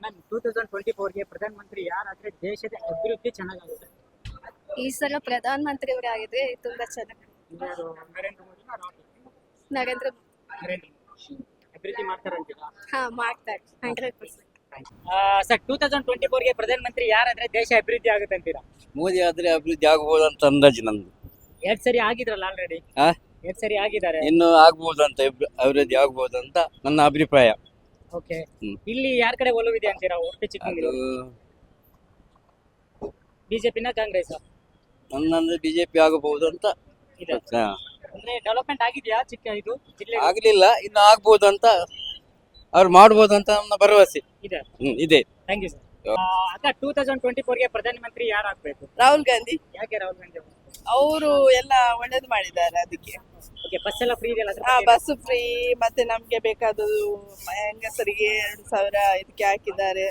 Ma'am two thousand twenty ಫೋರ್ಗೆ ಪ್ರಧಾನಮಂತ್ರಿ ಯಾರಾದ್ರೆ ದೇಶದ ಅಭಿವೃದ್ಧಿ ಚೆನ್ನಾಗಾಗುತ್ತೆ? ಈ ಸಲ ಪ್ರಧಾನ ಮಂತ್ರಿ ಅವರೇ ಆಗಿದ್ರೆ ತುಂಬಾ ಚೆನ್ನಾಗಿ ಇವ್ರು ನರೇಂದ್ರ ಮೋದಿ ನರೇಂದ್ರ ನರೇಂದ್ರ ಮೋದಿ. ಅಭಿವೃದ್ಧಿ ಮಾಡ್ತಾರಂತೀರಾ? ಹಾ ಮಾಡ್ತಾರೆ. Hundred percent. Sir two thousand twenty ಫೋರ್ಗೆ ಪ್ರಧಾನಮಂತ್ರಿ ಯಾರಾದ್ರೆ ದೇಶ ಅಭಿವೃದ್ಧಿ ಆಗುತ್ತೆ ಅಂತೀರಾ ಮೋದಿ ಆದ್ರೆ ಅಭಿವೃದ್ಧಿ ಆಗಬಹುದು ಅಂತ ಅಂದಾಜು ನಂದು. ಎರಡ್ ಸರಿ ಆಗಿದ್ರಲ್ಲ ಆಲ್ರೆಡಿ ಆ? ಎರಡ್ ಸರಿ ಆಗಿದ್ದಾರೆ. ಇನ್ನು ಆಗ್ಬಹುದು ಅಂತ ಅಭಿ- ಅಭಿವೃದ್ಧಿ ಆಗಬಹುದು ಅಂತ ನನ್ನ ಅಭಿಪ್ರಾಯ. ಓಕೆ. ಹ್ಮ್. ಇಲ್ಲಿ ಯಾರ ಕಡೆ ಒಲವಿದೆ ಅಂತೀರಾ? ಒಟ್ಟು ಅದು ಚಿಕ್ಕಮಂಗ್ಳೂರು ಬಿಜೆಪಿನ ಕಾಂಗ್ರೆಸ್ ನನ್ನಂದ್ರೆ ಬಿಜೆಪಿ ಆಗಬಹುದು ಅಂತ ಇದೆ. ಹಾ. ಅಂದ್ರೆ ಡೆವಲಪ್ಮೆಂಟ್ ಆಗಿದೆಯಾ ಚಿಕ್ಕ ಇದು ಜಿಲ್ಲೆ ಆಗ್ಲಿಲ್ಲ ಇನ್ನು ಆಗ್ಬಹುದು ಅಂತ ಅವ್ರು ಮಾಡ್ಬೋದು ಅಂತ ನನ್ನ ಭರವಸೆ. ಇದೆ. ಹ್ಮ್, ಇದೆ. ಥ್ಯಾಂಕ್ ಯು ಸರ್ ಅಕ್ಕ ಟೂ ತೌಸಂಡ್ ಟ್ವೆಂಟಿ ಫೋರ್ಗೆ ಪ್ರಧಾನಮಂತ್ರಿ ಯಾರು ಆಗ್ಬೇಕು ರಾಹುಲ್ ಗಾಂಧಿ. ಯಾಕೆ ರಾಹುಲ್ ಗಾಂಧಿ ಅವರು ಎಲ್ಲ ಒಳ್ಳೇದು ಮಾಡಿದ್ದಾರೆ ಅದಕ್ಕೆ. ಬಸ್ ಎಲ್ಲ ಫ್ರೀ ಇದೆಯಲ್ಲ ಆ ಬಸ್ ಫ್ರೀ ಮತ್ತೆ ನಮ್ಗೆ ಬೇಕಾದದ್ದು ಹೆಂಗಸರಿಗೆ ಎರಡು ಸಾವಿರ ಇದಕ್ಕೆ ಹಾಕಿದ್ದಾರೆ.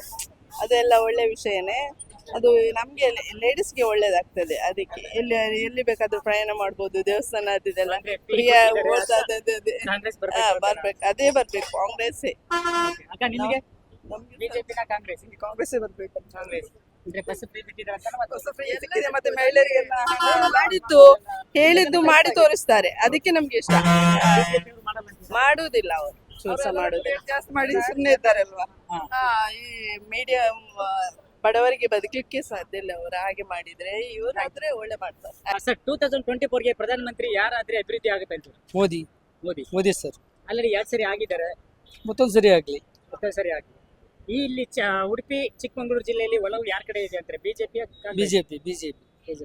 ಅದೆಲ್ಲ ಒಳ್ಳೆ ವಿಷಯನೇ. ಅದು ನಮ್ಗೆ ಲೇಡೀಸ್ಗೆ ಒಳ್ಳೇದಾಗ್ತದೆ. ಅದಕ್ಕೆ ಎಲ್ಲಿ ಎಲ್ಲಿ ಬೇಕಾದ್ರೂ ಪ್ರಯಾಣ ಮಾಡ್ಬೋದು ದೇವಸ್ಥಾನ ಅದಿದೆಲ್ಲ ಓಟ್. ಅದೇ ಅದೇ ಕಾಂಗ್ರೆಸ್ ಹಾ, ಬರ್ಬೇಕು ಬರ್ಬೇಕು. ಅದೇ ಬರ್ಬೇಕು ಕಾಂಗ್ರೆಸ್ ಅಕ್ಕ ನಿಮಗೆ? ನಮ್ಗೆ ಬಿಜೆಪಿನ ಕಾಂಗ್ರೆಸ್. ಕಾಂಗ್ರೆಸ್ಸೇ ಬರ್ಬೇಕು ಕಾಂಗ್ರೆಸ್. ಅಂದ್ರೆ ಬಸ್ ಫ್ರೀ ಬಿಟ್ಟಿದ್ದಾರೆ ಅಂತ ಮತ್ತೆ ಎಲ್ಲರಿದೆ, ಮತ್ತೆ ಮಹಿಳೆಯರಿಗೆಲ್ಲ ಹಣ ಮಾಡಿದ್ದು ಹೇಳಿದ್ದು ಮಾಡಿ ತೋರಿಸ್ತಾರೆ. ಅದಕ್ಕೆ ನಮ್ಗೆ ಇಷ್ಟ. ಮಾಡುದಿಲ್ಲ ಅವ್ರು. ಮಾಡುವುದಿಲ್ಲ. ಅವರು ಜಾಸ್ತಿ ಮಾಡಿ ಸುಮ್ಮನೆ ಇದ್ದಾರಲ್ವಾ? ಈ ಮೀಡಿಯಂ ಬಡವರಿಗೆ ಬದುಕಲಿಕ್ಕೆ ಸಾಧ್ಯ ಇಲ್ಲ ಅವರು. ಹಾಗೆ ಮಾಡಿದ್ರೆ ಇವರಾದ್ರೆ ಒಳ್ಳೆ ಮಾಡ್ತಾರೆ. ಸರ್ ಟೂ ತೌಸಂಡ್ ಟ್ವೆಂಟಿ ಫೋರ್ಗೆ ಪ್ರಧಾನಮಂತ್ರಿ ಯಾರಾದ್ರೆ ಅಭಿವೃದ್ಧಿ ಆಗುತ್ತೆ ಅಂತ ಮೋದಿ. ಮೋದಿ. ಮೋದಿ ಸರ್. ಅಲ್ಲಿ ಎರಡು ಸರಿ ಆಗಿದ್ದಾರೆ? ಮತ್ತೊಂದು ಸರಿ ಆಗ್ಲಿ. ಮತ್ತೊಂದು ಸರಿ ಆಗಿದೆ ಈ ಇಲ್ಲಿ ಚ- ಉಡುಪಿ ಚಿಕ್ಕಮಗಳೂರು ಜಿಲ್ಲೆಯಲ್ಲಿ ಒಲವು ಯಾರ ಕಡೆ ಇದೆ ಅಂತಾರೆ? ಬಿಜೆಪಿ ಬಿಜೆಪಿ ಬಿಜೆಪಿ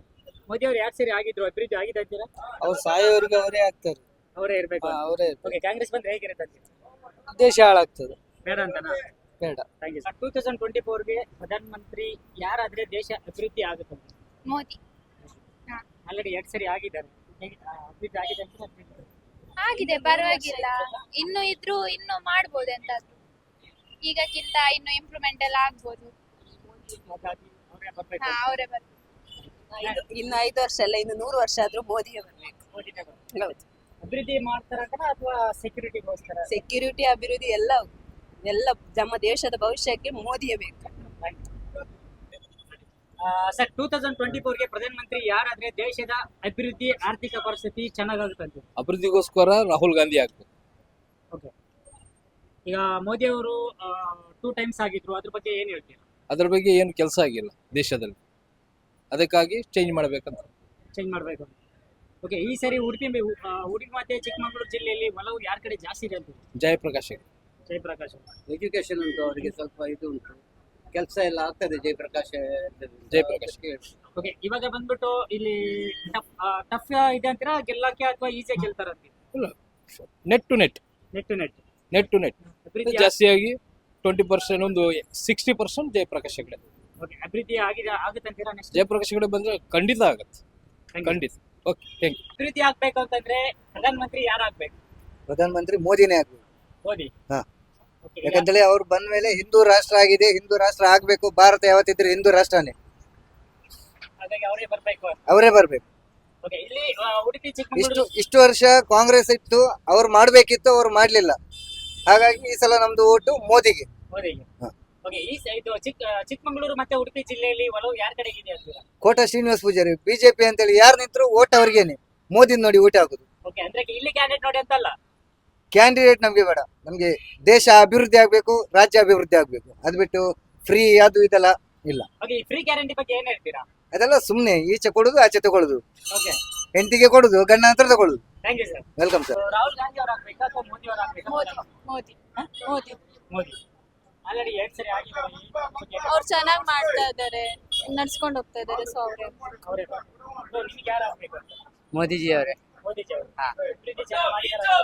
ಮೋದಿ ಅವ್ರು ಯಾರು ಸರಿ ಆಗಿದ್ರು? ಅಭಿವೃದ್ಧಿ ಆಗಿದೆ ಅಂತೀರಾ? ಅವ್ರು ಸಾಯೋರಿಗೆ ಅವರೇ ಆಗ್ತಾರೆ. ಅವರೇ ಇರ್ಬೇಕು. ಹಾ, ಅವರೇ ಓಕೆ ಕಾಂಗ್ರೆಸ್ ಬಂದ್ರೆ ಹೇಗಿರುತ್ತೆ ಅಂತೀರಾ? ದೇಶ ಹಾಳಾಗ್ತದೆ. ಬೇಡ ಅಂತನಾ? ಬೇಡ. Thank you two thousand twenty ಫೋರ್ಗೆ ಪ್ರಧಾನಮಂತ್ರಿ ಯಾರಾದ್ರೆ ದೇಶ ಅಭಿವೃದ್ಧಿ ಆಗುತ್ತೆ ಅಂತ? ಮೋದಿ. ಆಲ್ರೆಡಿ ಎರಡು ಸರಿ ಆಗಿದ್ದಾರೆ. ಹೇಗೆ ಆ, ಅಭಿವೃದ್ಧಿ ಆಗಿದೆ ಅಂತ ಆಗಿದೆ ಪರವಾಗಿಲ್ಲ. ಇನ್ನು ಇದ್ರು ಇನ್ನು ಮಾಡ್ಬೋದು ಎಂತಾದ್ರು. ಈಗಕ್ಕಿಂತ ಇನ್ನು ಇಂಪ್ರೂವ್ಮೆಂಟ್ ಎಲ್ಲ ಆಗ್ಬೋದು. ಹಾಗಾಗಿ ಅವರೇ ಬರ್ಬೇಕು. ಹಾ ಅವರೇ ಬರ್ಬೋದು ಇನ್ನು ಐದು ವರ್ಷ ಅಲ್ಲ ಇನ್ನು ನೂರು ವರ್ಷ ಆದ್ರೂ ಮೋದಿಯೇ ಬರ್ಬೇಕು. ಮೋದಿನೇ ಬರ್ಬೇಕು. ಅಭಿವೃದ್ಧಿ ಮಾಡ್ತಾರಂತ ಅಥವಾ ಸೆಕ್ಯೂರಿಟಿಗೋಸ್ಕರ ಸೆಕ್ಯೂರಿಟಿ ಅಭಿವೃದ್ಧಿ ಎಲ್ಲ ಎಲ್ಲ ನಮ್ಮ ದೇಶದ ಭವಿಷ್ಯಕ್ಕೆ ಮೋದಿಯೇ ಬೇಕು. ಸರ್ ಟೂ ತೌಸಂಡ್ ಟ್ವೆಂಟಿ ಫೋರ್ಗೆ ಪ್ರಧಾನಮಂತ್ರಿ ಯಾರಾದ್ರೆ ದೇಶದ ಅಭಿವೃದ್ಧಿ ಆರ್ಥಿಕ ಪರಿಸ್ಥಿತಿ ಚೆನ್ನಾಗಿ ಆಗುತ್ತೆ ಅಭಿವೃದ್ಧಿಗೋಸ್ಕರ ರಾಹುಲ್ ಗಾಂಧಿ ಆಗ್ಬೇಕು. ಓಕೆ ಈಗ ಮೋದಿ ಅವರು ಟೂ ಟೈಮ್ಸ್ ಆಗಿದ್ರು. ಅದ್ರ ಬಗ್ಗೆ ಏನ್ ಹೇಳ್ತೀರಾ? ಅದ್ರ ಬಗ್ಗೆ ಏನು ಕೆಲಸ ಆಗಿಲ್ಲ ದೇಶದಲ್ಲಿ. ಅದಕ್ಕಾಗಿ ಚೇಂಜ್ ಮಾಡ್ಬೇಕಂತ. ಚೇಂಜ್ ಮಾಡಬೇಕು ಓಕೆ ಈ ಸರಿ ಉಡುಪಿ ಆ, ಉಡುಪಿ ಮತ್ತೆ ಚಿಕ್ಕಮಗಳೂರು ಜಿಲ್ಲೆಯಲ್ಲಿ ಒಲವು ಯಾರ ಕಡೆ ಜಾಸ್ತಿ ಇದೆ ಅಂತ ಜಯಪ್ರಕಾಶ್ ಜಯಪ್ರಕಾಶ್ ಎಜುಕೇಶನ್ ಉಂಟು ಅವರಿಗೆ ಸ್ವಲ್ಪ ಇದು ಉಂಟು. ಕೆಲಸ ಎಲ್ಲ ಆಗ್ತದೆ ಜಯಪ್ರಕಾಶ್ ಜಯಪ್ರಕಾಶ್. ಓಕೆ ಇವಾಗ ಬಂದ್ಬಿಟ್ಟು ಇಲ್ಲಿ ಟಫ್ ಟಫ್ ಇದೆ ಅಂತೀರಾ ಗೆಲ್ಲಕ್ಕೆ ಅಥವಾ ಈಸಿಯಾಗಿ ಈಸಿ ಇಲ್ಲ net to net net to net net to net ಅಭಿವೃದ್ಧಿ ಜಾಸ್ತಿಯಾಗಿ ಟ್ವೆಂಟಿ ಪರ್ಸೆಂಟ್ ಒಂದು sixty percent Jayaprakash Hegde okay ಅಭಿವೃದ್ಧಿ ಆಗಿದೆ ಆಗುತ್ತೆ ಅಂತೀರಾ ನೆಕ್ಸ್ಟ್ ಜಯಪ್ರಕಾಶ್ ಹೆಗಡೆ ಬಂದ್ರೆ ಖಂಡಿತ ಆಗತ್ತೆ. ಖಂಡಿತ. ಓಕೆ ಥ್ಯಾಂಕ್ ಯು ಅಭಿವೃದ್ಧಿ ಆಗ್ಬೇಕು ಅಂತಂದ್ರೆ ಪ್ರಧಾನಮಂತ್ರಿ ಯಾರು ಆಗ್ಬೇಕು ಪ್ರಧಾನಮಂತ್ರಿ ಮೋದಿನೇ ಆಗ್ಬೇಕು. ಮೋದಿ? ಹಾ. Okay, ಯಾಕಂತೇಳಿ ಅವ್ರು ಬಂದ ಮೇಲೆ ಹಿಂದೂ ರಾಷ್ಟ್ರ ಆಗಿದೆ ಹಿಂದೂ ರಾಷ್ಟ್ರ ಆಗ್ಬೇಕು ಭಾರತ ಯಾವತ್ತಿದ್ರೆ ಹಿಂದೂ ರಾಷ್ಟ್ರನೇ. ಹಾಗಾಗಿ ಅವರೇ ಬರ್ಬೇಕು ಅವರೇ ಬರ್ಬೇಕು. ಓಕೆ ಇಲ್ಲಿ ಆ, ಉಡುಪಿ ಇಷ್ಟು ಚಿಕ್ಕಮಗಳೂರು ಇಷ್ಟು ವರ್ಷ ಕಾಂಗ್ರೆಸ್ ಇತ್ತು ಅವ್ರು ಮಾಡ್ಬೇಕಿತ್ತು ಅವ್ರು ಮಾಡ್ಲಿಲ್ಲ. ಹಾಗಾಗಿ ಈ ಸಲ ನಮ್ದು ಓಟು ಮೋದಿಗೆ. ಮೋದಿಗೆ. ಹಾ. ಓಕೆ ಈ ಸ- ಇದು ಚಿಕ್ಕ ಚಿಕ್ಕಮಗಳೂರು ಮತ್ತೆ ಉಡುಪಿ ಜಿಲ್ಲೆಯಲ್ಲಿ ಒಲವು ಯಾರ ಕಡೆಗೆ ಇದೆ ಅಂತೀರಾ? ಕೋಟ ಶ್ರೀನಿವಾಸ ಪೂಜಾರಿ ಬಿಜೆಪಿ ಅಂತೇಳಿ ಯಾರು ನಿಂತರು ಓಟ್ ಅವ್ರಿಗೇನೆ. ಮೋದಿ ನೋಡಿ ಓಟ್ ಹಾಕುದು ಓಕೆ ಅಂದ್ರೆ ಇಲ್ಲಿ ಕ್ಯಾಂಡಿಡೇಟ್ ನೋಡಿ ಅಂತಲ್ಲ? ಕ್ಯಾಂಡಿಡೇಟ್ ನಮ್ಗೆ ಬೇಡ. ನಮ್ಗೆ ದೇಶ ಅಭಿವೃದ್ಧಿ ಆಗ್ಬೇಕು ರಾಜ್ಯ ಅಭಿವೃದ್ಧಿ ಆಗ್ಬೇಕು. ಅದ್ ಬಿಟ್ಟು ಫ್ರೀ ಅದು ಇದೆಲ್ಲ ಓಕೆ ಈ ಫ್ರೀ ಗ್ಯಾರಂಟಿ ಬಗ್ಗೆ ಏನ್ ಹೇಳ್ತೀರಾ? ಅದೆಲ್ಲ ಸುಮ್ನೆ ಈಚೆ ಕೊಡುದು ಆಚೆ ತಗೊಳುದು. ಓಕೆ ಹೆಂಡತಿಗೆ ಕೊಡುದು ಗಂಡ ಹತ್ರ ತಗೊಳ್ಳುದು. Thank you sir? Welcome sir Rahul Gandhi ಅವ್ರು ಆಗ್ಬೇಕಾ ಅಥವಾ ಮೋದಿ ಅವ್ರು ಆಗ್ಬೇಕಾ? ಮೋದಿ ಮೋದಿ. ಮೋದಿ. ಮೋದಿ. ಆಲ್ರೆಡಿ ಎರಡ್ ಸರಿ ಆಗಿದ್ದಾರೆ ಈ ಬಗ್ಗೆ ಅವ್ರು ಚೆನ್ನಾಗಿ ಮಾಡ್ತಾ ಇದ್ದಾರೆ ನಡ್ಸ್ಕೊಂಡು ಹೋಗ್ತಾ ಇದ್ದಾರೆ ಸೊ ಅವರೇ. ಅವರೇ ನಿಮ್ಗೆ ಯಾರು ಆಗ್ಬೇಕು? ಅಂತ? ಮೋದಿಜಿ ಅವರೇ. ಮೋದಿಜಿ ಅವರು. ಅಭಿವೃದ್ಧಿ ಚೆನ್ನಾಗಿ ಮಾಡಿದಾರಾ?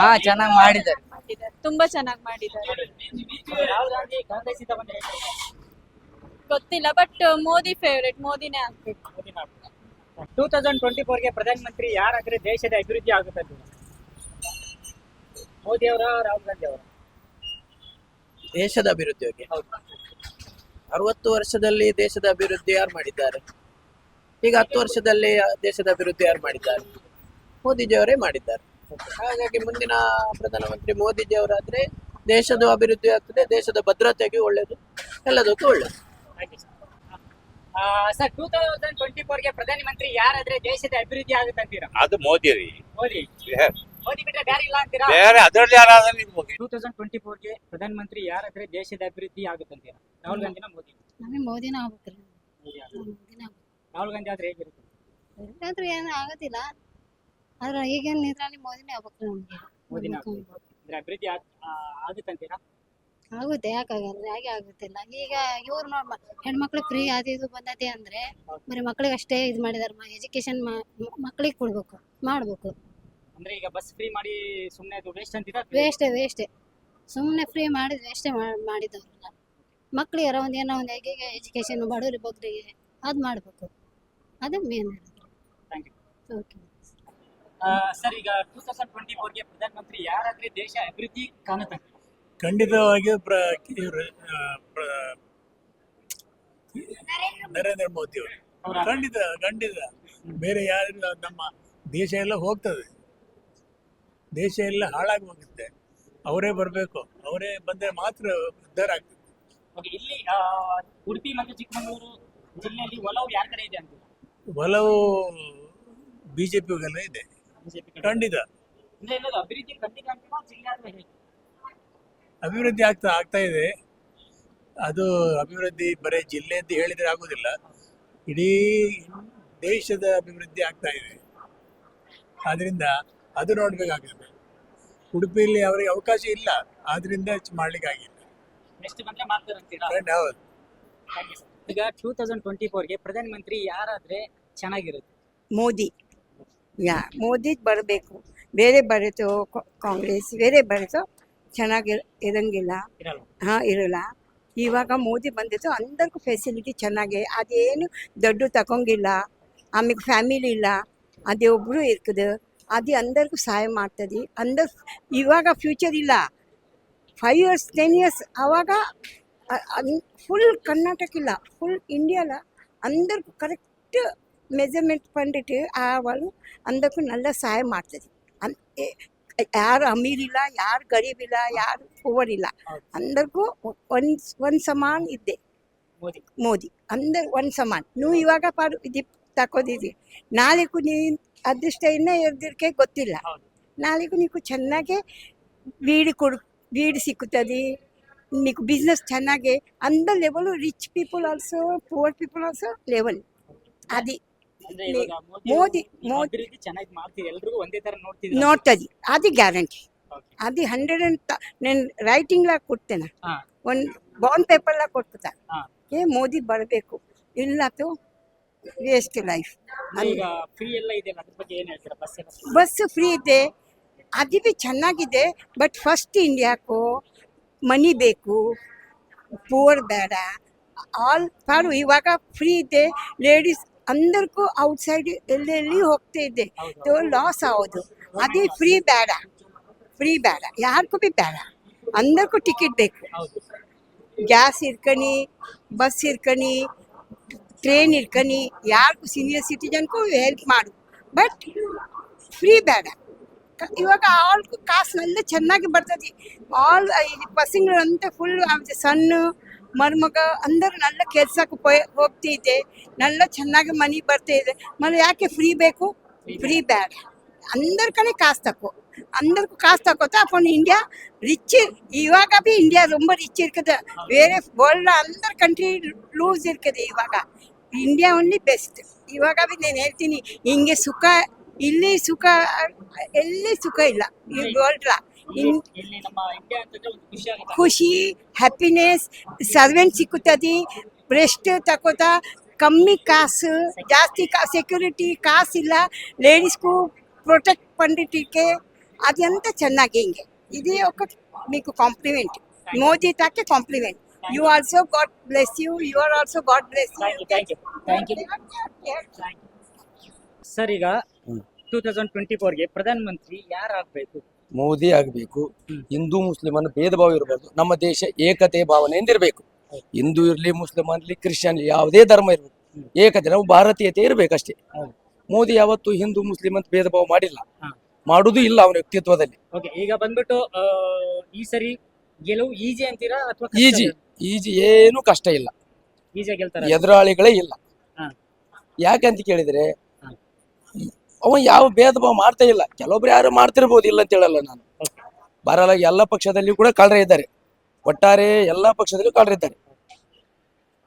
ಹಾ ಚೆನ್ನಾಗಿ ಮಾಡಿದ್ದಾರೆ. ಮಾಡಿದ್ದಾರೆ. ತುಂಬಾ ಚೆನ್ನಾಗಿ ಮಾಡಿದ್ದಾರೆ. ರಾಹುಲ್ ಗಾಂಧಿ ಕಾಂಗ್ರೆಸ್ ಇಂದ ಬಂದ್ರೆ ಗೊತ್ತಿಲ್ಲ ಬಟ್ ಮೋದಿ ಫೇವ್ರೇಟ್ ಮೋದಿನೇ ಆಗ್ಬೇಕು. ಟೂ ತೌಸಂಡ್ ಟ್ವೆಂಟಿ ಫೋರ್ಗೆ ಪ್ರಧಾನಮಂತ್ರಿ ಯಾರಾದ್ರೆ ದೇಶದ ಅಭಿವೃದ್ಧಿ ಆಗುತ್ತೆ ಮೋದಿ ಅವರ ರಾಹುಲ್ ಗಾಂಧಿ ಅವರ? ದೇಶದ ಅಭಿವೃದ್ಧಿ ಬಗ್ಗೆ ಅರವತ್ತು ವರ್ಷದಲ್ಲಿ ದೇಶದ ಅಭಿವೃದ್ಧಿ ಯಾರು ಮಾಡಿದ್ದಾರೆ? ಈಗ ಹತ್ತು ವರ್ಷದಲ್ಲಿ ದೇಶದ ಅಭಿವೃದ್ಧಿ ಯಾರು ಮಾಡಿದ್ದಾರೆ? ಮೋದಿಜಿಯವರೇ ಮಾಡಿದ್ದಾರೆ. ಹಾಗಾಗಿ ಮುಂದಿನ ಪ್ರಧಾನಮಂತ್ರಿ ಮೋದಿಜಿಯವರಾದ್ರೆ ದೇಶದ ಅಭಿವೃದ್ಧಿ ಆಗ್ತದೆ ದೇಶದ ಭದ್ರತೆಗೆ ಒಳ್ಳೆಯದು ಎಲ್ಲದಕ್ಕೂ ಒಳ್ಳೆಯದು ಸರ್ ಟೂ ತೌಸಂಡ್ ಟ್ವೆಂಟಿ ಗೆ ಪ್ರಧಾನಿ ಮಂತ್ರಿ ಯಾರಾದ್ರೆ ದೇಶದ ಅಭಿವೃದ್ಧಿ ಆಗುತ್ತೆ ಅಂತೀರಾ ಅದು ಮೋದಿ ರೀ. ಮೋದಿ? ಮೋದಿ ಬಿಟ್ರೆ ಬೇರೆ ಇಲ್ಲ ಅಂತೀರಾ? ಬೇರೆ ಅದರಲ್ಲಿ ಯಾರಾದ್ರೂ ಇರ್ಬೋದು ಟೂ ತೌಸಂಡ್ ಟ್ವೆಂಟಿ ಗೆ ಪ್ರಧಾನ ಮಂತ್ರಿ ಯಾರಾದ್ರೆ ದೇಶದ ಅಭಿವೃದ್ಧಿ ಆಗುತ್ತೆ ಅಂತೀರಾ ರಾಹುಲ್ ಗಾಂಧಿನ ಮೋದಿ. ನಮಗೆ ಮೋದಿನ ಆಗ್ಬೇಕ್ರಿ ಮೋದಿ ರಾಹುಲ್ ಗಾಂಧಿ ಆದ್ರೆ ಹೇಗಿರುತ್ತೆ? ಇಲ್ಲಾಂದ್ರೆ ಏನು ಆಗೋದಿಲ್ಲ ಆದ್ರೆ ಈಗಿನ ಇದ್ರಲ್ಲಿ ಮೋದಿನೇ ಆಗ್ಬೇಕು ನಮಗೆ. ಮೋದಿನ ಆಗ್ಬೇಕು. ಅಂದ್ರೆ ಅಭಿವೃದ್ಧಿ ಆಗುತ್ತೆ ಅಂತೀರಾ ಆಗುತ್ತೆ ಯಾಕಾಗಲ್ಲ ಯಾಕೆ ಆಗುತ್ತಿಲ್ಲ. ಈಗ ಇವ್ರು ನೋಡ್ ಹೆಣ್ಮಕ್ಳು ಫ್ರೀ ಅದು ಇದು ಬಂದತೆ ಅಂದ್ರೆ ಬರೀ ಮಕ್ಳಿಗೆ ಅಷ್ಟೇ ಇದು ಮಾಡಿದಾರೆ ಎಜುಕೇಶನ್ ಮಕ್ಳಿಗೆ ಕೊಡ್ಬೇಕು ಮಾಡ್ಬೇಕು. ಅಂದ್ರೆ ಈಗ ಬಸ್ ಫ್ರೀ ಮಾಡಿ ಸುಮ್ಮನೆ ಅದು ವೇಸ್ಟ್ ಅಂತೀರಾ ವೇಸ್ಟೇ ವೇಸ್ಟೇ ಸುಮ್ಮನೆ ಫ್ರೀ ಮಾಡಿದ್ ವೇಸ್ಟೇ ಮಾಡಿದವ್ರಲ್ಲ. ಮಕ್ಳಿಗೆ ಒಂದು ಏನೋ ಒಂದು ಹೇಗೆ ಎಜುಕೇಶನ್ ಬಡವ್ರಿಗೆ ಬಗ್ರಿಗೆ ಅದು ಮಾಡಬೇಕು. ಅದು main thank you okay sir ಈಗ ಟೂ ತೌಸಂಡ್ ಟ್ವೆಂಟಿ ಗೆ ಪ್ರಧಾನಮಂತ್ರಿ ಯಾರಾದ್ರೆ ದೇಶ ಅಭಿವೃದ್ಧಿ ಕಾಣುತ್ತೆ ಖಂಡಿತವಾಗಿ ಪ್ರ ಇವರು ನರೇಂದ್ರ ಮೋದಿ ಅವರು. ಖಂಡಿತ ಖಂಡಿತ. ಬೇರೆ ಯಾರಿಲ್ಲ ನಮ್ಮ ದೇಶ ಎಲ್ಲ ಹೋಗ್ತದೆ. ದೇಶ ಎಲ್ಲ ಹಾಳಾಗಿ ಹೋಗುತ್ತೆ. ಅವರೇ ಬರಬೇಕು. ಅವರೇ ಬಂದರೆ ಮಾತ್ರ ಉದ್ಧಾರ ಆಗ್ತದೆ. ಓಕೆ ಇಲ್ಲಿ ಆ, ಉಡುಪಿ ಮತ್ತು ಚಿಕ್ಕಮಗಳೂರು ಜಿಲ್ಲೆಯಲ್ಲಿ ಒಲವು ಯಾರ ಕಡೆ ಇದೆ ಅಂತ ಒಲವು ಬಿ ಜೆ ಇದೆ. ಬಿಜೆಪಿ ಕಡೆ. ಖಂಡಿತ. ಅಂದ್ರೆ ಎಲ್ಲದು ಅಭಿವೃದ್ಧಿ ಖಂಡಿತ ಅಂತೀರಾ? ಜಿಲ್ಲೆ ಅಥವಾ ಹೇಗೆ? ಅಭಿವೃದ್ಧಿ ಆಗ್ತಾ ಆಗ್ತಾ ಇದೆ. ಅದು ಅಭಿವೃದ್ಧಿ ಬರೀ ಜಿಲ್ಲೆ ಅಂತ ಹೇಳಿದ್ರೆ ಆಗೋದಿಲ್ಲ. ಇಡೀ ದೇಶದ ಅಭಿವೃದ್ಧಿ ಆಗ್ತಾ ಇದೆ. ಆದ್ರಿಂದ ಅದು ನೋಡಬೇಕಾಗ್ತದೆ. ಉಡುಪಿಯಲ್ಲಿ ಅವರಿಗೆ ಅವಕಾಶ ಇಲ್ಲ. ಆದ್ರಿಂದ ಮಾಡ್ಲಿಕ್ಕೆ ಆಗಿಲ್ಲ ಹೌದು. ಈಗ ಟೂ ತೌಸಂಡ್ ಟ್ವೆಂಟಿ ಗೆ ಪ್ರಧಾನಮಂತ್ರಿ ಯಾರಾದ್ರೆ ಚೆನ್ನಾಗಿರುತ್ತೆ? ಮೋದಿ. ಯಾ ಮೋದಿ ಬರಬೇಕು. ಬೇರೆ ಬರೀತು ಕಾಂಗ್ರೆಸ್ ಬೇರೆ ಬರೀತು ಚೆನ್ನಾಗಿ ಇರಂಗಿಲ್ಲ ಇರಲ್ಲ ಹಾಂ ಇರಲ್ಲ ಇವಾಗ ಮೋದಿ ಬಂದಿತ್ತು అందరికీ ಫೆಸಿಲಿಟಿ ಚೆನ್ನಾಗಿ ಅದೇನು ದುಡ್ಡು ತಗೊಂಗಿಲ್ಲ ಆಮೇಲೆ ಫ್ಯಾಮಿಲಿ ಇಲ್ಲ ಅದೇ ಒಬ್ಬರು ಇರ್ತದೆ ಅದು అందరికీ ಸಹಾಯ ಮಾಡ್ತದೆ అందరు ಇವಾಗ ಫ್ಯೂಚರ್ ಇಲ್ಲ ಫೈವ್ ಇಯರ್ಸ್ ಟೆನ್ ಇಯರ್ಸ್ ಆವಾಗ ಫುಲ್ ಕರ್ನಾಟಕ ಇಲ್ಲ ಫುಲ್ ಇಂಡಿಯಾಲ అందరికీ కరెక్ట్ మెజర్మెంట్ పండిట్ వాళ్ళు అందరికీ నల్ల సాయం ಮಾಡ್ತದೆ ಅನ್- ಎ- ಯಾರು ಅಮೀರಿಲ್ಲ ಯಾರು ಗರೀಬಿಲ್ಲ ಯಾರು ಪುವರ್ ಇಲ್ಲ. ಅಂದರಿಗೂ ಒಂದು ಒಂದು ಸಮಾನ್ ಇದ್ದೆ. ಮೋದಿ. ಅಂದ್ರೆ ಒಂದು ಸಮಾನ್. ನೀವು ಇವಾಗ ಪಾಡು ಇದು ತಕೋದಿದ್ರಿ ನಾಳೆಗೂ ನೀ ಅದೃಷ್ಟ ಇನ್ನೂ ಎದ್ದಿರ್ಕೆ ಗೊತ್ತಿಲ್ಲ. ನಾಳೆಗೂ ನೀವು ಚೆನ್ನಾಗೆ ಬೀಡಿ ಕೊಡು ವೀಡು ಸಿಕ್ಕುತ್ತದೆ. ನೀವು ಬಿಸ್ನೆಸ್ ಚೆನ್ನಾಗಿ ಅಂದ level rich people also poor people also level ಅದೇ. ಮೋದಿ ಮೋದಿ ಚೆನ್ನಾಗಿ ಮಾಡ್ತೀವಿ. ಎಲ್ರಿಗೂ ಒಂದೇ ತರ ನೋಡ್ತೀವಿ ನೋಡ್ತದೆ ಅದು ಗ್ಯಾರಂಟಿ ಅದು ಹಂಡ್ರೆಡ್ ಅಂತ ನಾನು ರೈಟಿಂಗ್ ಲಾಗಿ ಕೊಡ್ತೇನೆ. ಒಂದು ಬಾಂಡ್ ಪೇಪರ್ ಲಾಗಿ ಕೊಟ್ಬಿಡ್ತಾರೆ ಏ ಮೋದಿ ಬರಬೇಕು. ಇಲ್ಲ ತೋ ವೇಸ್ಟ್ ಲೈಫ್ ಬಸ್ ಫ್ರೀ ಇದೆ. ಅದು ಬಿ ಚೆನ್ನಾಗಿದೆ. ಬಟ್ ಫಸ್ಟ್ ಇಂಡಿಯಾಕ್ಕೂ ಮನಿ ಬೇಕು. ಪೂರ್ ಬೇಡ. ಆಲ್ ಫಾರು ಇವಾಗ ಫ್ರೀ ಇದೆ. ಲೇಡೀಸ್ అందరికీ అవుట్ ಎಲ್ಲೆಲ್ಲಿ వెళ్ళి ಹೋಗ್ತಾ ಇದ್ದೆ. ಲಾಸ್ ಆಗೋದು. ಅದೇ ಫ್ರೀ ಬೇಡ. ಫ್ರೀ ಬೇಡ. ಯಾರಿಗೂ ಬಿ ಬೇಡ. అందరికీ ಟಿಕೆಟ್ ಬೇಕು. ಗ್ಯಾಸ್ ಇರ್ಕಣಿ ಬಸ್ ಇರ್ಕಣಿ ಟ್ರೈನ್ ಇರ್ಕಣಿ ಯಾರಿಗೂ ಸೀನಿಯರ್ ಸಿಟಿಜನ್ಗೂ ಹೆಲ್ಪ್ ಮಾಡು. ಬಟ್ ಫ್ರೀ ಬೇಡ. ಇವಾಗ ಆಲ್ ಕಾಸಿನೆಲ್ಲ ಚೆನ್ನಾಗಿ ಬರ್ತದೆ. ಆಲ್ ಬಸ್ಸಿಗಳಂತ ಫುಲ್ ಸಣ್ಣ ಮರುಮಗ ಅಂದ್ರೆ ನನ್ನ ಕೆಲ್ಸಕ್ಕೆ ಹೋಗ್ತಿದ್ದೆ. ನನ್ನ ಚೆನ್ನಾಗಿ ಮನೆ ಬರ್ತಾ ಇದೆ ಮನೆ ಯಾಕೆ ಫ್ರೀ ಬೇಕು? Free bad. ಅಂದ್ರ ಕಡೆ ಕಾಸು ತಕ್ಕೋ అందరికి ಕಾಸು కొత్త అప్పుడు ಇಂಡಿಯಾ ರಿಚ್ ಇವಾಗ ಬಿ ಇಂಡಿಯಾ ತುಂಬ ರಿಚ್ ಇರ್ಕದೆ ಬೇರೆ ವರ್ಲ್ಡ್ ಅಂದ್ರ ಕಂಟ್ರಿ ಲೂಸ್ ಇರ್ಕದೆ ಇವಾಗ. ಇಂಡಿಯಾ ಓನ್ಲಿ ಬೆಸ್ಟ್ ಇವಾಗ ಬಿ ನಾನು ಹೇಳ್ತೀನಿ ಹಿಂಗೆ ಸುಖ ಇಲ್ಲಿ ಸುಖ ಎಲ್ಲಿ ಸುಖ ಇಲ್ಲ. ಈ ವರ್ಲ್ಡ್ಲ ಇಲ್ಲಿ ಇಲ್ಲಿ ನಮ್ಮ ಇಂಡಿಯಾ ಅಂತಂದ್ರೆ ಒಂದು ಖುಷಿ ಆಗುತ್ತೆ ಖುಷಿ ಹ್ಯಾಪಿನೆಸ್ ಸರ್ವೆಂಟ್ ಸಿಕ್ಕುತ್ತದೆ ಬ್ರೆಸ್ಟ್ ತಕೋತ ಕಮ್ಮಿ ಕಾಸು ಜಾಸ್ತಿ ಕಾ ಸೆಕ್ಯೂರಿಟಿ ಕಾಸಿಲ್ಲ ಲೇಡೀಸ್ಗೂ ಪ್ರೊಟೆಕ್ಟ್ పండిటికే అది అంతా ಚೆನ್ನಾಗಿ ಹಿಂಗೆ ఇది ఒక మీకు కాంప్లిమెంట్ మోదీ తాకే compliment you also God bless you you are also God bless thank you thank you thank you sir ಈಗ ಟೂ ತೌಸಂಡ್ ಟ್ವೆಂಟಿ ಗೆ ಪ್ರಧಾನ ಮಂತ್ರಿ ಯಾರಾಗಬೇಕು ಮೋದಿ ಆಗಬೇಕು. ಹಿಂದೂ ಮುಸ್ಲಿಂ ಅನ್ನೋ ಭೇದ ಭಾವ ಇರಬಾರ್ದು ನಮ್ಮ ದೇಶ ಏಕತೆ ಭಾವನೆಯಿಂದ ಇರಬೇಕು ಹಿಂದೂ ಇರಲಿ ಮುಸ್ಲಿಂ ಇರಲಿ ಕ್ರಿಶ್ಚಿಯನ್ ಯಾವುದೇ ಧರ್ಮ ಇರಬೇಕು ಏಕತೆ ನಾವು ಭಾರತೀಯತೆ ಇರಬೇಕಷ್ಟೇ. ಮೋದಿ ಯಾವತ್ತು ಹಿಂದೂ ಮುಸ್ಲಿಂ ಅಂತ ಭೇದ ಭಾವ ಮಾಡಿಲ್ಲ. ಮಾಡುದು ಇಲ್ಲ ಅವನ ವ್ಯಕ್ತಿತ್ವದಲ್ಲಿ. ಈಗ ಬಂದ್ಬಿಟ್ಟು ಈ ಸರಿ ಗೆಲುವು ಈಜಿ ಅಂತೀರಾ ಅಥವಾ ಈಜಿ ಈಜಿ ಏನು ಕಷ್ಟ ಇಲ್ಲ. ಈಜಿ ಗೆಲ್ತಾರ? ಎದುರಾಳಿಗಳೇ ಇಲ್ಲ. ಯಾಕೆ ಅಂತ ಕೇಳಿದ್ರೆ. ಅವ ಯಾವ ಭೇದ ಭಾವ ಮಾಡ್ತಾ ಇಲ್ಲ. ಕೆಲವೊಬ್ರು ಯಾರು ಮಾಡ್ತಿರ್ಬೋದು ಇಲ್ಲ ಅಂತ ಹೇಳಲ್ಲ ನಾನು. ಬರಲ್ಲ ಎಲ್ಲ ಪಕ್ಷದಲ್ಲಿ ಕೂಡ ಕಳ್ರೆ ಇದ್ದಾರೆ. ಒಟ್ಟಾರೆ ಎಲ್ಲಾ ಪಕ್ಷದಲ್ಲೂ ಇದ್ದಾರೆ.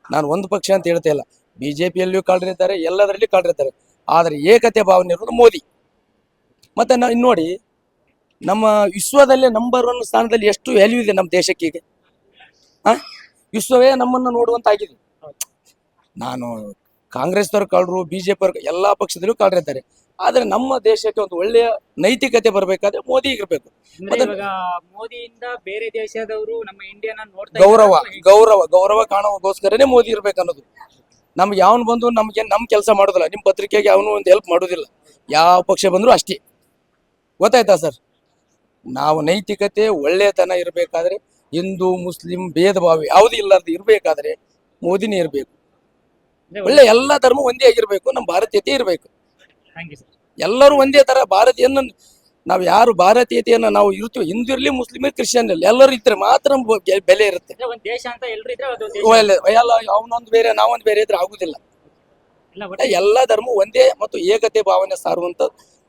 ನಾನು ಒಂದು ಪಕ್ಷ ಅಂತ ಹೇಳ್ತಾ ಇಲ್ಲ. ಬಿಜೆಪಿಯಲ್ಲಿಯೂ ಇದ್ದಾರೆ ಎಲ್ಲದರಲ್ಲಿ ಕಳ್ಳರಿದ್ದಾರೆ ಆದರೆ ಏಕತೆ ಭಾವನೆ ಇರೋದು ಮೋದಿ. ಮತ್ತೆ ನಾವು ನೋಡಿ ನಮ್ಮ ವಿಶ್ವದಲ್ಲೇ ನಂಬರ್ ಒನ್ ಸ್ಥಾನದಲ್ಲಿ ಎಷ್ಟು ವ್ಯಾಲ್ಯೂ ಇದೆ ನಮ್ಮ ದೇಶಕ್ಕೆ ಈಗ? ಆ? ವಿಶ್ವವೇ ನಮ್ಮನ್ನು ನೋಡುವಂತಾಗಿದೆ. ನಾನು ಕಾಂಗ್ರೆಸ್ದವ್ರು ಕಳ್ಳರು ಬಿಜೆಪಿ ಅವ್ರು ಎಲ್ಲಾ ಪಕ್ಷದಲ್ಲೂ ಕಳ್ಳರಿದ್ದಾರೆ ಆದ್ರೆ ನಮ್ಮ ದೇಶಕ್ಕೆ ಒಂದು ಒಳ್ಳೆಯ ನೈತಿಕತೆ ಬರಬೇಕಾದ್ರೆ ಮೋದಿ ಇರಬೇಕು. ಅಂದ್ರೆ ಮತ್ತೆ- ಇವಾಗ ಮೋದಿಯಿಂದ ಬೇರೆ ದೇಶದವರು ನಮ್ಮ ಇಂಡಿಯಾನ ನೋಡ್ತಾ ಗೌರವ ಗೌರವ ಗೌರವ ಕಾಣುವಗೋಸ್ಕರನೇ ಮೋದಿ ಇರ್ಬೇಕನ್ನೋದು. ನಮ್ಗೆ ಯಾವನ್ ಬಂದು ನಮ್ಗೆ ನಮ್ ಕೆಲಸ ಮಾಡೋದಿಲ್ಲ ನಿಮ್ ಪತ್ರಿಕೆಗೆ ಅವನು ಒಂದು ಹೆಲ್ಪ್ ಮಾಡೋದಿಲ್ಲ. ಯಾವ ಪಕ್ಷ ಬಂದ್ರು ಅಷ್ಟೇ. ಗೊತ್ತಾಯ್ತಾ ಸರ್ ನಾವು ನೈತಿಕತೆ ಒಳ್ಳೆತನ ಇರಬೇಕಾದ್ರೆ ಹಿಂದೂ ಮುಸ್ಲಿಂ ಭೇದ ಭಾವ ಯಾವುದು ಇಲ್ಲಾರ್ದು ಇರ್ಬೇಕಾದ್ರೆ ಮೋದಿನೇ ಇರಬೇಕು. ಒಳ್ಳೆ ಎಲ್ಲಾ ಧರ್ಮ ಒಂದೇ ಆಗಿರ್ಬೇಕು ನಮ್ಮ ಭಾರತೀಯತೆ ಇರಬೇಕು. ಎಲ್ಲರೂ ಒಂದೇ ತರ ಭಾರತೀಯನ್ನ ನಾವು ಯಾರು ಭಾರತೀಯತೆಯನ್ನ ನಾವು ಇರ್ತೀವಿ ಹಿಂದೂ ಇರಲಿ ಮುಸ್ಲಿಂ ಇರ್ಲಿ ಕ್ರಿಶ್ಚಿಯನ್ ಇರಲಿ ಎಲ್ಲರೂ ಇದ್ರೆ ಮಾತ್ರ ನಮ್ಗೆ ಬೆಲೆ ಇರುತ್ತೆ. ಎಲ್ಲ ಅವನೊಂದು ಬೇರೆ ನಾವೊಂದು ಬೇರೆ ಇದ್ರೆ ಆಗುದಿಲ್ಲ. ಎಲ್ಲ ಧರ್ಮ ಒಂದೇ ಮತ್ತು ಏಕತೆ ಭಾವನೆ ಸಾರುವಂತ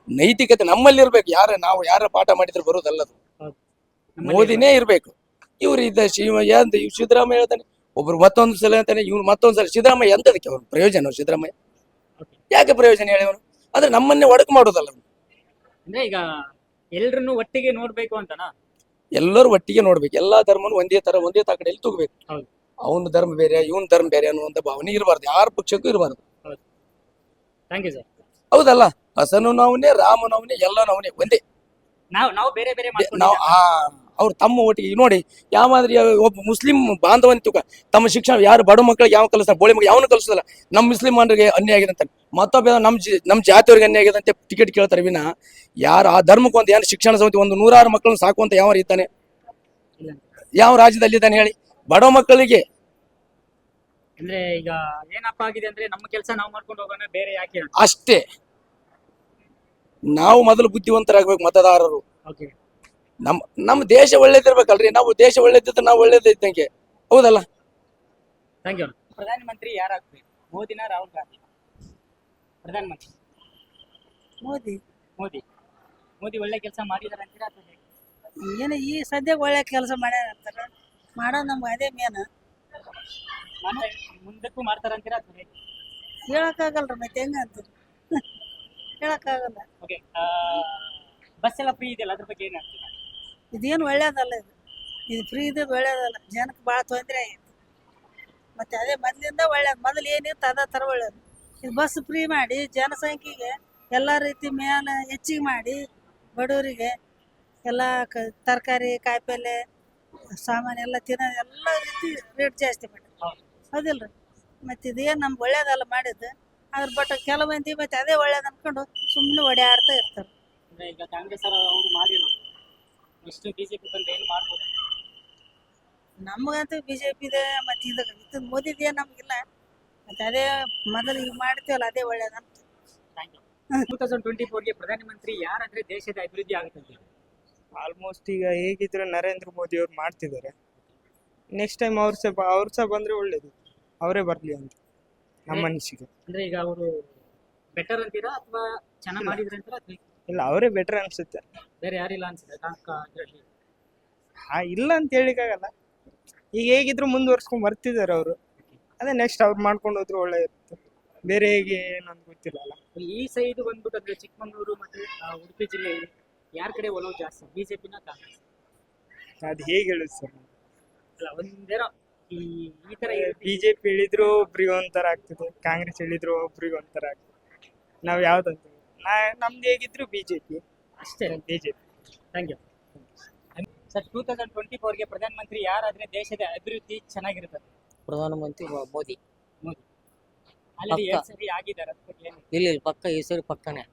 ನೈತಿಕತೆ ನಮ್ಮಲ್ಲಿ ಇರ್ಬೇಕು. ಯಾರ ನಾವು ಯಾರ ಪಾಠ ಮಾಡಿದ್ರೆ ಬರೋದಲ್ಲದು ಮೋದಿನೇ ಇರ್ಬೇಕು. ಇವ್ರು ಇದ್ದ ಶಿವ ಅಂತ ಇವ್ ಸಿದ್ದರಾಮಯ್ಯ ಹೇಳ್ತಾನೆ ಒಬ್ರು ಮತ್ತೊಂದು ಸಲ ಹೇಳ್ತಾನೆ ಇವ್ರು ಮತ್ತೊಂದು ಸಲ ಸಿದ್ದರಾಮಯ್ಯ ಎಂತದಕ್ಕೆ ಅವ್ರು? ಪ್ರಯೋಜನ ಸಿದ್ದರಾಮಯ್ಯ? ಯಾಕೆ ಪ್ರಯೋಜನ ಹೇಳಿ ಅವನು? ಆದ್ರೆ ನಮ್ಮನ್ನೇ ಒಡಕು ಮಾಡೋದಲ್ಲ ಅಂದ್ರೆ ಈಗ ಎಲ್ರನ್ನು ಒಟ್ಟಿಗೆ ನೋಡ್ಬೇಕು ಅಂತನಾ? ಎಲ್ಲರೂ ಒಟ್ಟಿಗೆ ನೋಡ್ಬೇಕು. ಎಲ್ಲಾ ಧರ್ಮನು ಒಂದೇ ತರ ಒಂದೇ ತಕಡೆಯಲ್ಲಿ ತೂಗಬೇಕು. ಹೌದು. ಅವನ ಧರ್ಮ ಬೇರೆ ಇವನ್ ಧರ್ಮ ಬೇರೆ ಅನ್ನುವಂತ ಭಾವನೆ ಇರಬಾರ್ದು. ಯಾರ ಪಕ್ಷಕ್ಕೂ ಇರಬಾರ್ದು. ಥ್ಯಾಂಕ್ ಯು ಸರ್ ಹೌದಲ್ಲ? ಹಸನು ನಾವನೇ ರಾಮನವನೇ ಎಲ್ಲ ನಾವನೇ ಒಂದೇ. ನಾವು ನಾವು ಬೇರೆ ಬೇರೆ ನಾವು ಮಾಡ್ಕೊಂಡಿದ್ದೀವಿ. ಆ ಅವ್ರು ತಮ್ಮ ಒಟ್ಟಿಗೆ ನೋಡಿ ಯಾವ ಮಾದರಿ ಒಬ್ಬ ಮುಸ್ಲಿಂ ಬಾಂಧವನ್ ತಮ್ಮ ಶಿಕ್ಷಣ ಯಾರು ಬಡ ಮಕ್ಕಳಿಗೆ ಯಾವ ಕಲಿಸ್ತಾರೆ ಬೋಳಿ ಮಕ್ಕಳು ಯಾವನು ಕಲಿಸೋದಿಲ್ಲ ನಮ್ಮ ಮುಸ್ಲಿಮರಿಗೆ ಅನ್ಯಾಯ ಆಗಿದೆ ಅಂತ. ಮತ್ತೊಬ್ಬ ನಮ್ಮ ಜಿ- ನಮ್ಮ ಜಾತಿಯವ್ರಿಗೆ ಅನ್ಯಾಯ ಆಗಿದೆ ಅಂತ ಟಿಕೆಟ್ ಕೇಳ್ತಾರೆ ವಿನ. ಯಾರು ಆ ಧರ್ಮಕ್ಕೊಂದು ಏನು ಶಿಕ್ಷಣ ಸಮಿತಿ ಒಂದು ನೂರಾರು ಮಕ್ಕಳನ್ನು ಸಾಕುವಂತ ಯಾವ ಇದ್ದಾನೆ. ಯಾವ ರಾಜ್ಯದಲ್ಲಿ ಇದ್ದಾನೆ ಹೇಳಿ? ಬಡ ಮಕ್ಕಳಿಗೆ. ಅಂದ್ರೆ ಈಗ ಏನಪ್ಪ ಆಗಿದೆ ಅಂದ್ರೆ ನಮ್ಮ ಕೆಲಸ ನಾವು ಮಾಡ್ಕೊಂಡು ಹೋಗೋಣ ಬೇರೆ ಯಾಕೆ ಅಷ್ಟೇ. ನಾವು ಮೊದಲು ಬುದ್ಧಿವಂತರಾಗಬೇಕು ಮತದಾರರು. ಓಕೆ ನಮ್ಮ ನಮ್ಮ ದೇಶ ಒಳ್ಳೇದಿರ್ಬೇಕಲ್ರಿ. ನಾವು ದೇಶ ಒಳ್ಳೇದಿದ್ರೆ ನಾವು ಒಳ್ಳೇದಿದ್ದಂಗೆ. ಹೌದಲ್ಲ? ಥ್ಯಾಂಕ್ ಯು ಪ್ರಧಾನಮಂತ್ರಿ ಯಾರಾಗ್ಬೇಕು ಮೋದಿನ ರಾಹುಲ್ ಗಾಂಧಿ? ಪ್ರಧಾನಮಂತ್ರಿ. ಮೋದಿ. ಮೋದಿ. ಮೋದಿ ಒಳ್ಳೆ ಕೆಲಸ ಮಾಡಿದಾರೆ ಅಂತೀರಾ ಅಥವಾ ಹೇಗೆ? ಏನು ಈ ಸದ್ಯಕ್ಕೆ ಒಳ್ಳೆ ಕೆಲಸ ಮಾಡ್ಯಾರ ಅಂತಾರ? ಮಾಡೋ ನಮ್ಗೆ ಅದೇ ಮೇನ್ ಮತ್ತೆ ಮುಂದಕ್ಕೂ ಮಾಡ್ತಾರ ಅಂತೀರಾ ಅಥವಾ ಹೇಗೆ? ಹೇಳಕ್ಕಾಗಲ್ರಿ ಮತ್ತೆ ಹೆಂಗ ಅಂತ. ಹೇಳಕ್ಕಾಗಲ್ಲ. ಓಕೆ ಬಸ್ ಎಲ್ಲ ಫ್ರೀ ಇದೆಯಲ್ಲ? ಅದ್ರ ಬಗ್ಗೆ ಏನು ಹೇಳ್ತೀರಾ? ಇದೇನು ಒಳ್ಳೇದಲ್ಲ ಇದು. ಇದು ಫ್ರೀ ಇದ್ದದ್ದು ಒಳ್ಳೇದಲ್ಲ. ಜನಕ್ಕೆ ಭಾಳ ತೊಂದರೆ ಆಗೈತಿ ಮತ್ತು ಅದೇ ಮೊದಲಿಂದ ಒಳ್ಳೇದು. ಮೊದಲು ಏನಿತ್ತು ಅದ ಥರ ಒಳ್ಳೇದು. ಇದು ಬಸ್ ಫ್ರೀ ಮಾಡಿ ಜನಸಂಖ್ಯೆಗೆ ಎಲ್ಲ ರೀತಿ ಮೇಲೆ ಹೆಚ್ಚಿಗೆ ಮಾಡಿ ಬಡವರಿಗೆ ಎಲ್ಲ ಕ ತರಕಾರಿ, ಕಾಯಿಪಲ್ಲೆ, ಸಾಮಾನು ಎಲ್ಲ ತಿನ್ನೋದು ಎಲ್ಲ ರೀತಿ ರೇಟ್ ಜಾಸ್ತಿ ಮಾಡಿ ಹೌದಿಲ್ಲ ರೀ ಮತ್ತು ಇದೇನು ನಮ್ಗೆ ಒಳ್ಳೇದಲ್ಲ ಮಾಡಿದ್ದು. ಅದ್ರ ಬಟ್ ಕೆಲವು ಮಂದಿ ಮತ್ತೆ ಅದೇ ಒಳ್ಳೇದು ಅಂದ್ಕೊಂಡು ಸುಮ್ಮನೆ ಓಡಾಡ್ತಾ ಇರ್ತಾರೆ. ಈಗ ಕಾಂಗ್ರೆಸ್ ಅವರು ನೆಕ್ಸ್ಟ್ ಬಿಜೆಪಿ ಬಂದ್ರೆ ಏನು ಮಾಡ್ಬೋದು? ನಮಗಂತೂ ಬಿ ಜೆ ಮತ್ತೆ ಮತ್ತು ಇದು ಇದು ಮೋದಿದೇ ನಮಗಿಲ್ಲ. ಮತ್ತೆ ಅದೇ ಮೊದಲು ಈಗ ಮಾಡ್ತೀವಲ್ಲ ಅದೇ ಒಳ್ಳೇದಂತ thank you two thousand twenty ಫೋರ್ಗೆ ಪ್ರಧಾನಮಂತ್ರಿ ಯಾರಾದ್ರೆ ದೇಶದ ಅಭಿವೃದ್ಧಿ ಆಗುತ್ತೆ ಆಲ್ಮೋಸ್ಟ್ ಈಗ ಹೇಗಿದ್ರೆ ನರೇಂದ್ರ ಮೋದಿ ಅವ್ರು ಮಾಡ್ತಿದ್ದಾರೆ. ನೆಕ್ಸ್ಟ್ ಟೈಮ್ ಅವ್ರು ಸಹ ಬ- ಅವ್ರು ಸಹ ಬಂದ್ರೆ ಒಳ್ಳೇದು. ಅವರೇ ಬರ್ಲಿ ಅಂತ ನಮ್ಮ ಅನಿಸಿಕೆ. ಅಂದ್ರೆ ಈಗ ಅವರು ಬೆಟರ್ ಅಂತೀರಾ ಅಥವಾ ಚೆನ್ನಾಗಿ ಮಾಡಿದ್ರೆ ಅಂತೀರಾ ಇಲ್ಲ ಅವರೇ ಬೆಟರ್ ಅನ್ಸುತ್ತೆ. ಬೇರೆ ಯಾರಿಲ್ಲ ಅನ್ಸುತ್ತೆ? ಕಾಂಕ ಹೇಳಿ ಹಾ ಇಲ್ಲ ಅಂತ ಹೇಳಿಕ್ಕಾಗಲ್ಲ ಈಗ ಹೇಗಿದ್ರು ಮುಂದುವರ್ಸ್ಕೊಂಡ್ ಬರ್ತಿದ್ದಾರೆ ಅವರು. ಅದೇ ನೆಕ್ಸ್ಟ್ ಅವ್ರು ಮಾಡ್ಕೊಂಡು ಹೋದ್ರು ಒಳ್ಳೆ ಇರುತ್ತೆ. ಬೇರೆ ಹೇಗೆ ಏನಂತ ಗೊತ್ತಿಲ್ಲ ಅಲ್ಲ ಈ ಸೈಡ್ ಬಂದ್ಬಿಟ್ಟು ಅಂದ್ರೆ ಚಿಕ್ಕಮಗಳೂರು ಮತ್ತೆ ಆ, ಉಡುಪಿ ಜಿಲ್ಲೆ ಯಾರ ಕಡೆ ಒಲವು ಜಾಸ್ತಿ? ಬಿಜೆಪಿನ ಕಾಂಗ್ರೆಸ್? ಅದು ಹೇಗೆ ಹೇಳುದು ಸರ್? ಅಲ್ಲ ಒಂದೇನೋ ಈ ಈ ತರ ಬಿಜೆಪಿ ಹೇಳಿದ್ರು ಒಬ್ರಿಗೆ ಒಂಥರ ಆಗ್ತದೆ. ಕಾಂಗ್ರೆಸ್ ಹೇಳಿದ್ರು ಒಬ್ರಿಗೆ ಒಂಥರ ಆಗ್ತದೆ. ನಾವು ಯಾವ್ದಂತ ನಾ ನಮ್ದು ಹೇಗಿದ್ರು ಬಿಜೆಪಿ ಅಷ್ಟೇ. BJP thank you. Sir two thousand twenty ಫೋರ್ಗೆ ಪ್ರಧಾನಮಂತ್ರಿ ಯಾರಾದ್ರೆ ದೇಶದ ಅಭಿವೃದ್ಧಿ ಚೆನ್ನಾಗಿರುತ್ತೆ? ಪ್ರಧಾನಮಂತ್ರಿ ಮೋದಿ. ಮೋದಿ. ಆಲ್ರೆಡಿ ಪಕ್ಕ. ಎರಡ್ ಸರಿ ಆಗಿದ್ದಾರೆ ಅದ್ರ ಬಗ್ಗೆ ಏನು? ಇಲ್ಲಿ ಇಲ್ಲಿ ಪಕ್ಕ ಈ ಸರಿ ಪಕ್ಕನೇ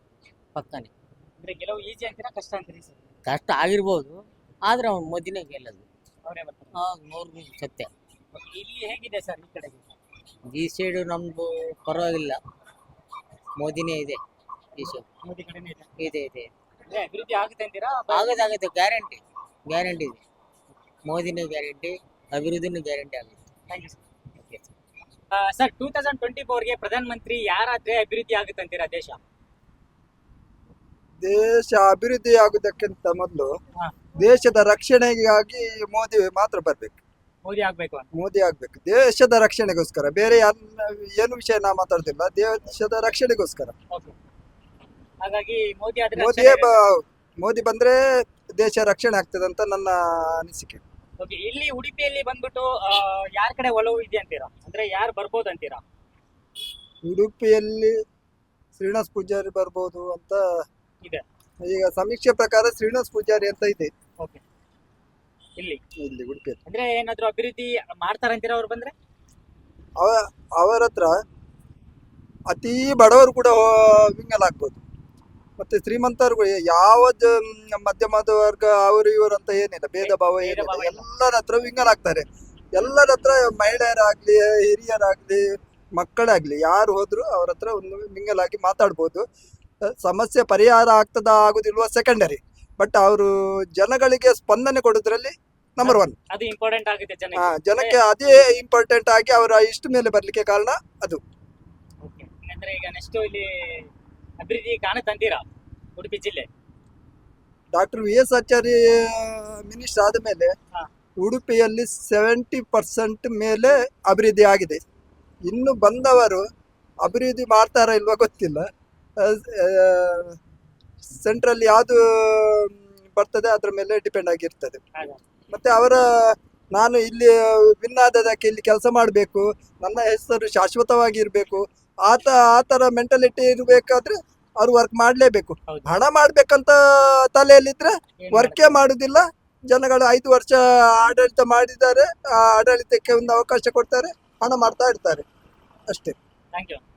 ಪಕ್ಕನೇ. ಅಂದ್ರೆ ಗೆಲುವು ಈಸಿ ಅಂತೀರಾ ಕಷ್ಟ ಅಂತೀರಿ ಸರ್? ಕಷ್ಟ ಆಗಿರ್ಬೋದು ಆದ್ರೆ ಅವ್ನು ಮೋದಿನೇ ಗೆಲ್ಲದು. ಅವರೇ ಬರ್ತಾರೆ. ಆ, ನೂರು ಸತ್ಯ. ಇಲ್ಲಿ ಹೇಗಿದೆ ಸರ್ ಈ ಕಡೆ ಈ ಸೈಡು ನಮ್ದು ಪರವಾಗಿಲ್ಲ. ಮೋದಿನೇ ಇದೆ. ಈ ಮೋದಿ ಕಡೆನೇ ಇದೆ. ಇದೆ ಇದೆ. ಅಂದ್ರೆ ಅಭಿವೃದ್ಧಿ ಆಗುತ್ತೆ ಅಂತೀರಾ? ಆಗದಾಗುತ್ತೆ ಗ್ಯಾರಂಟಿ ಗ್ಯಾರಂಟಿ ಇದೆ. ಮೋದಿನೇ ಗ್ಯಾರಂಟಿ ಅಭಿವೃದ್ಧಿನೂ ಗ್ಯಾರಂಟಿ ಆಗುತ್ತೆ. Thank you sir sir two thousand twenty ಫೋರ್ಗೆ ಪ್ರಧಾನ ಮಂತ್ರಿ ಯಾರಾದ್ರೆ ಅಭಿವೃದ್ಧಿ ಆಗುತ್ತೆ ಅಂತೀರಾ ದೇಶ? ದೇಶ ಅಭಿವೃದ್ಧಿ ಆಗುವುದಕ್ಕಿಂತ ಮೊದಲು ಹಾ. ದೇಶದ ರಕ್ಷಣೆಗಾಗಿ ಮೋದಿ ಮಾತ್ರ ಬರ್ಬೇಕು. ಮೋದಿ ಆಗ್ಬೇಕು ಅಂತ. ಮೋದಿ ಆಗ್ಬೇಕು. ದೇಶದ ರಕ್ಷಣೆಗೋಸ್ಕರ. ಬೇರೆ ಏನು ವಿಷಯ ನಾ ಮಾತಾಡ್ತಿಲ್ಲ ದೇಶದ ರಕ್ಷಣೆಗೋಸ್ಕರ. ಓಕೆ ಹಾಗಾಗಿ ಮೋದಿ ಆದ್ರೆ ಮೋದಿ ಮೋದಿ ಬಂದ್ರೆ ದೇಶ ರಕ್ಷಣೆ ಆಗ್ತದೆ ಅಂತ ನನ್ನ ಅನಿಸಿಕೆ. ಓಕೆ ಇಲ್ಲಿ ಉಡುಪಿಯಲ್ಲಿ ಬಂದ್ಬಿಟ್ಟು ಯಾರ ಕಡೆ ಒಲವು ಇದೆ ಅಂತೀರಾ? ಅಂದ್ರೆ ಯಾರು ಬರ್ಬೋದು ಅಂತೀರಾ? ಉಡುಪಿಯಲ್ಲಿ ಶ್ರೀನಿವಾಸ್ ಪೂಜಾರಿ ಬರ್ಬೋದು ಅಂತ ಇದೆ. ಈಗ ಸಮೀಕ್ಷೆ ಪ್ರಕಾರ ಶ್ರೀನಿವಾಸ್ ಪೂಜಾರಿ ಅಂತ ಇದೆ. ಓಕೆ ಇಲ್ಲಿ? ಇಲ್ಲಿ ಉಡುಪಿ ಅಂದ್ರೆ ಏನಾದ್ರು ಅಭಿವೃದ್ಧಿ ಮಾಡ್ತಾರಂತೀರಾ ಅವ್ರು ಬಂದ್ರೆ? ಅವ ಅವರ ಹತ್ರ ಅತಿ ಬಡವರು ಕೂಡ ವಿಂಗಲ್ ಆಗ್ಬೋದು. ಮತ್ತೆ ಶ್ರೀಮಂತರು ಯಾವ ಮಧ್ಯಮದ ವರ್ಗ ಅವರು ಇವರು ಅಂತ ಏನಿಲ್ಲ ಭೇದ ಭಾವ ಏನಿಲ್ಲ. ಎಲ್ಲರ ಹತ್ರ ವಿಂಗಲ್ ಆಗ್ತಾರೆ ಎಲ್ಲರ ಹತ್ರ ಮಹಿಳೆಯರಾಗ್ಲಿ ಹಿರಿಯರಾಗ್ಲಿ ಮಕ್ಕಳಾಗ್ಲಿ ಯಾರು ಹೋದ್ರು ಅವ್ರ ಹತ್ರ ಒಂದು ಮಿಂಗಲ್ ಆಗಿ ಮಾತಾಡ್ಬೋದು ಸಮಸ್ಯೆ ಪರಿಹಾರ ಆಗ್ತದ ಆಗುದಿಲ್ವಾ ಸೆಕೆಂಡರಿ ಬಟ್ ಅವರು ಜನಗಳಿಗೆ ಸ್ಪಂದನೆ ಕೊಡೋದ್ರಲ್ಲಿ ನಂಬರ್ ಒನ್ ಅದು ಇಂಪಾರ್ಟೆಂಟ್ ಆಗಿದೆ ಜನಕ್ಕೆ. ಅದೇ ಇಂಪಾರ್ಟೆಂಟ್ ಆಗಿ ಅವರ ಇಷ್ಟು ಮೇಲೆ ಬರ್ಲಿಕ್ಕೆ ಕಾರಣ ಅದು. ಈಗ ನೆಕ್ಸ್ಟ್ ಇಲ್ಲಿ ಅಭಿವೃದ್ಧಿ ತಂದಿರಾ? ಉಡುಪಿ ಜಿಲ್ಲೆ. Doctor V S Acharya minister ಆದ ಮೇಲೆ ಹಾ. ಉಡುಪಿಯಲ್ಲಿ ಸೆವೆಂಟಿ ಪರ್ಸೆಂಟ್ ಮೇಲೆ ಅಭಿವೃದ್ಧಿ ಆಗಿದೆ. ಇನ್ನು ಬಂದವರು ಅಭಿವೃದ್ಧಿ ಮಾಡ್ತಾರಾ ಇಲ್ವಾ ಗೊತ್ತಿಲ್ಲ. ಸೆಂಟ್ರಲ್ ಯಾವುದು ಬರ್ತದೆ ಅದ್ರ ಮೇಲೆ ಡಿಪೆಂಡ್ ಆಗಿರ್ತದೆ. ಮತ್ತೆ ಅವರ ನಾನು ಇಲ್ಲಿ ವಿನ್ ಆದದಕ್ಕೆ ಇಲ್ಲಿ ಕೆಲಸ ಮಾಡಬೇಕು. ನನ್ನ ಹೆಸರು ಶಾಶ್ವತವಾಗಿ ಇರಬೇಕು ಆತ ಆ ತರ ಮೆಂಟಾಲಿಟಿ ಇರಬೇಕಾದ್ರೆ ಅವ್ರು ವರ್ಕ್ ಮಾಡಲೇಬೇಕು. ಹಣ ಮಾಡ್ಬೇಕಂತ ತಲೆಯಲ್ಲಿದ್ರೆ ವರ್ಕೇ ಮಾಡುದಿಲ್ಲ. ಜನಗಳು ಐದು ವರ್ಷ ಆಡಳಿತ ಮಾಡಿದ್ದಾರೆ. ಆ ಆಡಳಿತಕ್ಕೆ ಒಂದು ಅವಕಾಶ ಕೊಡ್ತಾರೆ. ಹಣ ಮಾಡ್ತಾ ಇರ್ತಾರೆ. ಅಷ್ಟೇ. Thank you Okay.